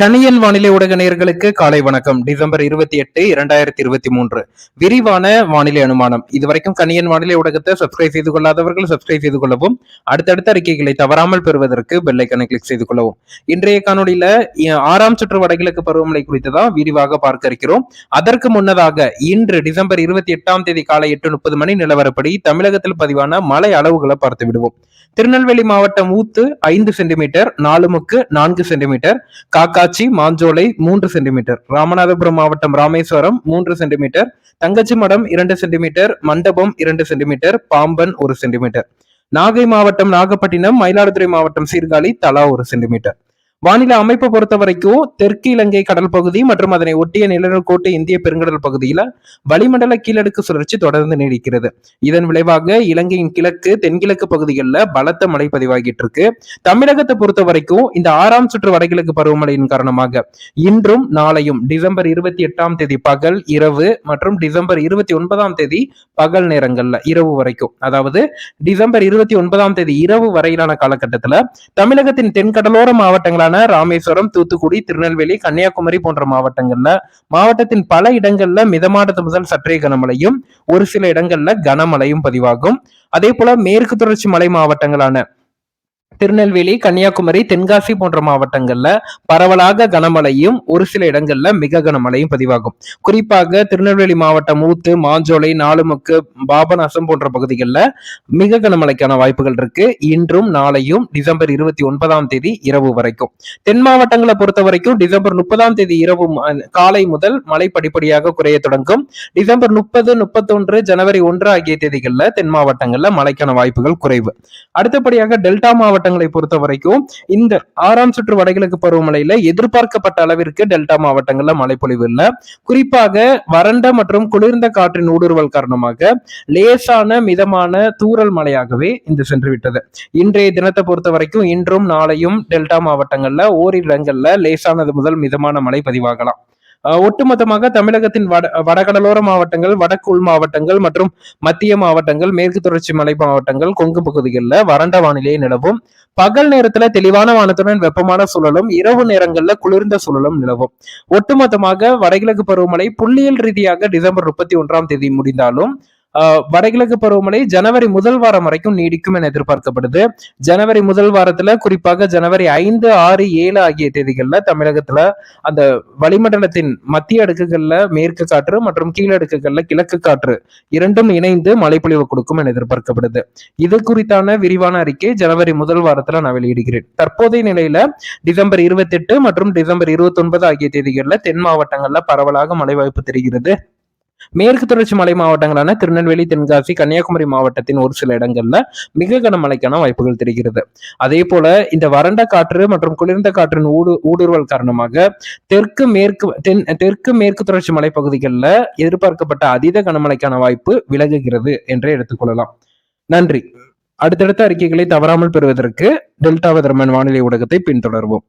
கனியன் வானிலை ஊடக நேர்களுக்கு காலை வணக்கம். டிசம்பர் இருபத்தி எட்டு இரண்டாயிரத்தி இருபத்தி மூன்று. விரிவான வானிலை அனுமானம். இதுவரைக்கும் கனியன் வானிலை ஊடகத்தை சப்ஸ்கிரைப் செய்து கொள்ளாதவர்கள் சப்ஸ்கிரைப் செய்து கொள்ளவும் அடுத்தடுத்த அறிக்கைகளை தவறாமல் பெறுவதற்கு பெல்லைக்கனை கிளிக் செய்து கொள்ளவும். இன்றைய காணொலியில ஆறாம் சுற்று வடகிழக்கு பருவமழை குறித்து தான் விரிவாக பார்க்க இருக்கிறோம். அதற்கு முன்னதாக இன்று டிசம்பர் இருபத்தி எட்டாம் தேதி காலை எட்டு முப்பது மணி நிலவரப்படி தமிழகத்தில் பதிவான மழை அளவுகளை பார்த்து விடுவோம். திருநெல்வேலி மாவட்டம் ஊத்து ஐந்து சென்டிமீட்டர் நாலுமுக்கு நான்கு சென்டிமீட்டர் காக்கா பொள்ளாச்சி மாஞ்சோலை மூன்று சென்டிமீட்டர். ராமநாதபுரம் மாவட்டம் ராமேஸ்வரம் மூன்று சென்டிமீட்டர். தங்கச்சி மடம் இரண்டு சென்டிமீட்டர். மண்டபம் இரண்டு சென்டிமீட்டர். பாம்பன் ஒரு சென்டிமீட்டர். நாகை மாவட்டம் நாகப்பட்டினம் மயிலாடுதுறை மாவட்டம் சீர்காழி தலா ஒரு சென்டிமீட்டர். வானிலை அமைப்பை பொறுத்த வரைக்கும் தெற்கு இலங்கை கடல் பகுதி மற்றும் அதனை ஒட்டிய நிலநடுக்கோட்டு இந்திய பெருங்கடல் பகுதியில வளிமண்டல கீழடுக்கு சுழற்சி தொடர்ந்து நீடிக்கிறது. இதன் விளைவாக இலங்கையின் கிழக்கு தென்கிழக்கு பகுதிகளில் பலத்த மழை பதிவாகிட்டு இருக்கு. தமிழகத்தை பொறுத்த வரைக்கும் இந்த ஆறாம் சுற்று வடகிழக்கு பருவமழையின் காரணமாக இன்றும் நாளையும் டிசம்பர் இருபத்தி எட்டாம் தேதி பகல் இரவு மற்றும் டிசம்பர் இருபத்தி ஒன்பதாம் தேதி பகல் நேரங்கள்ல இரவு வரைக்கும். அதாவது டிசம்பர் இருபத்தி ஒன்பதாம் தேதி இரவு வரையிலான காலகட்டத்துல தமிழகத்தின் தென்கடலோர மாவட்டங்களான ராமேஸ்வரம் தூத்துக்குடி திருநெல்வேலி கன்னியாகுமரி போன்ற மாவட்டங்கள்ல மாவட்டத்தின் பல இடங்கள்ல மிதமானது முதல் சற்றே கனமழையும் ஒரு சில இடங்கள்ல கனமழையும் பதிவாகும். அதே போல மேற்கு தொடர்ச்சி மலை மாவட்டங்களான திருநெல்வேலி கன்னியாகுமரி தென்காசி போன்ற மாவட்டங்கள்ல பரவலாக கனமழையும் ஒரு சில இடங்கள்ல மிக கனமழையும் பதிவாகும். குறிப்பாக திருநெல்வேலி மாவட்டம் ஊத்து மாஞ்சோலை நாலுமுக்கு பாபநாசம் போன்ற பகுதிகளில் மிக கனமழைக்கான வாய்ப்புகள் இருக்கு. இன்றும் நாளையும் டிசம்பர் இருபத்தி ஒன்பதாம் தேதி இரவு வரைக்கும். தென் மாவட்டங்களை பொறுத்த வரைக்கும் டிசம்பர் முப்பதாம் தேதி இரவு காலை முதல் மழை படிப்படியாக குறைய தொடங்கும். டிசம்பர் முப்பது முப்பத்தொன்று ஜனவரி ஒன்று ஆகிய தேதிகளில் தென் மாவட்டங்களில் மழைக்கான வாய்ப்புகள் குறைவு. அடுத்தபடியாக டெல்டா மாவட்டங்களை பொறுத்த வரைக்கும் இந்த ஆறாம் சுற்று வடகிழக்கு பருவமழையில எதிர்பார்க்கப்பட்ட அளவிற்கு டெல்டா மாவட்டங்கள்ல மழைப்பொழிவு இல்ல. குறிப்பாக வறண்ட மற்றும் குளிர்ந்த காற்றின் ஊடுருவல் காரணமாக லேசான மிதமான தூறல் மழையாகவே இந்த சென்று விட்டது இன்றைய தினத்தை பொறுத்த வரைக்கும் இன்றும் நாளையும் டெல்டா மாவட்டங்கள்ல ஓரிரு இடங்கள்ல லேசானது முதல் மிதமான மழை பதிவாகலாம். ஒட்டுமொத்தமாக தமிழகத்தின் வட வடகடலோர மாவட்டங்கள் வடக்கு உள் மாவட்டங்கள் மற்றும் மத்திய மாவட்டங்கள் மேற்கு தொடர்ச்சி மலை மாவட்டங்கள் கொங்கு பகுதிகளில் வறண்ட வானிலை நிலவும். பகல் நேரத்துல தெளிவான வானத்துடன் வெப்பமான சூழலும். இரவு நேரங்கள்ல குளிர்ந்த சூழலும் நிலவும். ஒட்டுமொத்தமாக வடகிழக்கு பருவமழை புள்ளியியல் ரீதியாக டிசம்பர் முப்பத்தி ஒன்றாம் தேதி முடிந்தாலும் வடகிழக்கு பருவமழை ஜனவரி முதல் வாரம் வரைக்கும் நீடிக்கும் என எதிர்பார்க்கப்படுது. ஜனவரி முதல் வாரத்துல குறிப்பாக ஜனவரி ஐந்து ஆறு ஏழு ஆகிய தேதிகளில் தமிழகத்துல அந்த வளிமண்டலத்தின் மத்திய அடுக்குகள்ல மேற்கு காற்று மற்றும் கீழடுக்குகள்ல கிழக்கு காற்று இரண்டும் இணைந்து மழைப்பொழிவு கொடுக்கும் என எதிர்பார்க்கப்படுது. இது குறித்தான விரிவான அறிக்கை ஜனவரி முதல் வாரத்துல நான் வெளியிடுகிறேன். தற்போதைய நிலையில டிசம்பர் இருபத்தி எட்டு மற்றும் டிசம்பர் இருபத்தி ஒன்பது ஆகிய தேதிகளில் தென் மாவட்டங்கள்ல பரவலாக மழை வாய்ப்பு தெரிகிறது. மேற்கு தொடர்ச்சி மலை மாவட்டங்களான திருநெல்வேலி தென்காசி கன்னியாகுமரி மாவட்டத்தின் ஒரு சில இடங்கள்ல மிக கனமழைக்கான வாய்ப்புகள் தெரிகிறது. அதே போல இந்த வறண்ட காற்று மற்றும் குளிர்ந்த காற்றின் ஊடு ஊடுருவல் காரணமாக தெற்கு மேற்கு தென் தெற்கு மேற்கு தொடர்ச்சி மலைப்பகுதிகளில் எதிர்பார்க்கப்பட்ட அதீத கனமழைக்கான வாய்ப்பு விலகுகிறது என்றே எடுத்துக்கொள்ளலாம் நன்றி. அடுத்தடுத்த அறிக்கைகளை தவறாமல் பெறுவதற்கு டெல்டா வெதர்மன் வானிலை ஊடகத்தை பின்தொடர்வோம்.